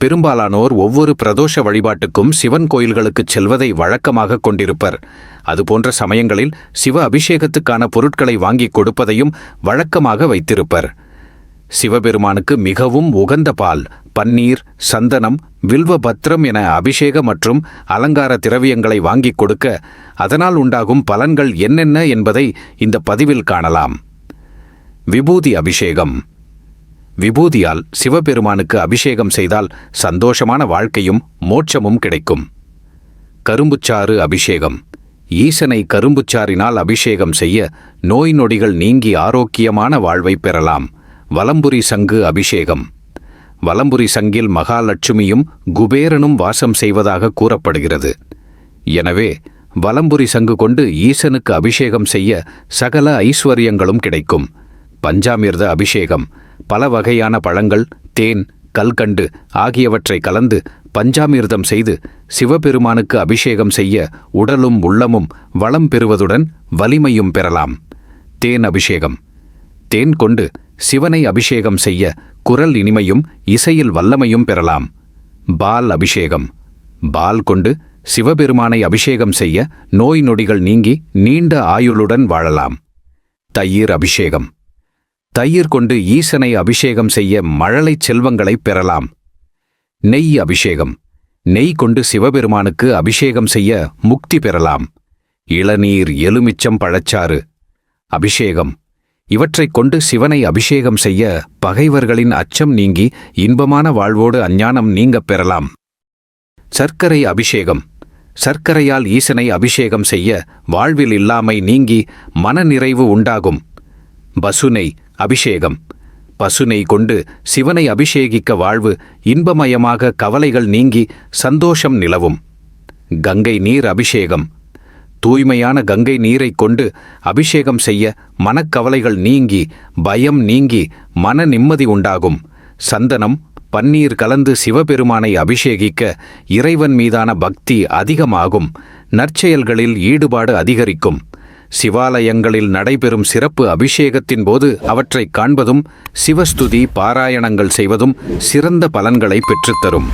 பெரும்பாலானோர் ஒவ்வொரு பிரதோஷ வழிபாட்டுக்கும் சிவன் கோயில்களுக்குச் செல்வதை வழக்கமாக கொண்டிருப்பர். அதுபோன்ற சமயங்களில் சிவ அபிஷேகத்துக்கான பொருட்களை வாங்கிக் கொடுப்பதையும் வழக்கமாக வைத்திருப்பர். சிவபெருமானுக்கு மிகவும் உகந்த பால் பன்னீர் சந்தனம் வில்வபத்ரம் என அபிஷேக மற்றும் அலங்கார திரவியங்களை வாங்கிக் கொடுக்க அதனால் உண்டாகும் பலன்கள் என்னென்ன என்பதை இந்த பதிவில் காணலாம். விபூதி அபிஷேகம். விபூதியால் சிவபெருமானுக்கு அபிஷேகம் செய்தால் சந்தோஷமான வாழ்க்கையும் மோட்சமும் கிடைக்கும். கரும்புச்சாறு அபிஷேகம். ஈசனை கரும்புச்சாறினால் அபிஷேகம் செய்ய நோய் நொடிகள் நீங்கி ஆரோக்கியமான வாழ்வை பெறலாம். வலம்புரி சங்கு அபிஷேகம். வலம்புரி சங்கில் மகாலட்சுமியும் குபேரனும் வாசம் செய்வதாக கூறப்படுகிறது. எனவே வலம்புரி சங்கு கொண்டு ஈசனுக்கு அபிஷேகம் செய்ய சகல ஐஸ்வர்யங்களும் கிடைக்கும். பஞ்சாமிர்த அபிஷேகம். பல வகையான பழங்கள் தேன் கல்கண்டு ஆகியவற்றை கலந்து பஞ்சாமிர்தம் செய்து சிவபெருமானுக்கு அபிஷேகம் செய்ய உடலும் உள்ளமும் வளம் பெறுவதுடன் வலிமையும் பெறலாம். தேன் அபிஷேகம். தேன் கொண்டு சிவனை அபிஷேகம் செய்ய குரல் இனிமையும் இசையில் வல்லமையும் பெறலாம். பால் அபிஷேகம். பால் கொண்டு சிவபெருமானை அபிஷேகம் செய்ய நோய் நொடிகள் நீங்கி நீண்ட ஆயுளுடன் வாழலாம். தயிர் அபிஷேகம். தயிர் கொண்டு ஈசனை அபிஷேகம் செய்ய மழலைச் செல்வங்களைப் பெறலாம். நெய் அபிஷேகம். நெய் கொண்டு சிவபெருமானுக்கு அபிஷேகம் செய்ய முக்தி பெறலாம். இளநீர் எலுமிச்சம் பழச்சாறு. அபிஷேகம். இவற்றைக் கொண்டு சிவனை அபிஷேகம் செய்ய பகைவர்களின் அச்சம் நீங்கி இன்பமான வாழ்வோடு அஞ்ஞானம் நீங்கப் பெறலாம். சர்க்கரை அபிஷேகம். சர்க்கரையால் ஈசனை அபிஷேகம் செய்ய வாழ்வில் இல்லாமை நீங்கி மனநிறைவு உண்டாகும். பசுனை அபிஷேகம். பசுனை கொண்டு சிவனை அபிஷேகிக்க வாழ்வு இன்பமயமாக கவலைகள் நீங்கி சந்தோஷம் நிலவும். கங்கை நீர் அபிஷேகம். தூய்மையான கங்கை நீரைக் கொண்டு அபிஷேகம் செய்ய மனக்கவலைகள் நீங்கி பயம் நீங்கி மன நிம்மதி உண்டாகும். சந்தனம் பன்னீர் கலந்து சிவபெருமானை அபிஷேகிக்க இறைவன் மீதான பக்தி அதிகமாகும். நற்செயல்களில் ஈடுபாடு அதிகரிக்கும். சிவாலயங்களில் நடைபெறும் சிறப்பு அபிஷேகத்தின் போது அவற்றைக் காண்பதும் சிவஸ்துதி பாராயணங்கள் செய்வதும் சிறந்த பலன்களை பெற்றுத்தரும்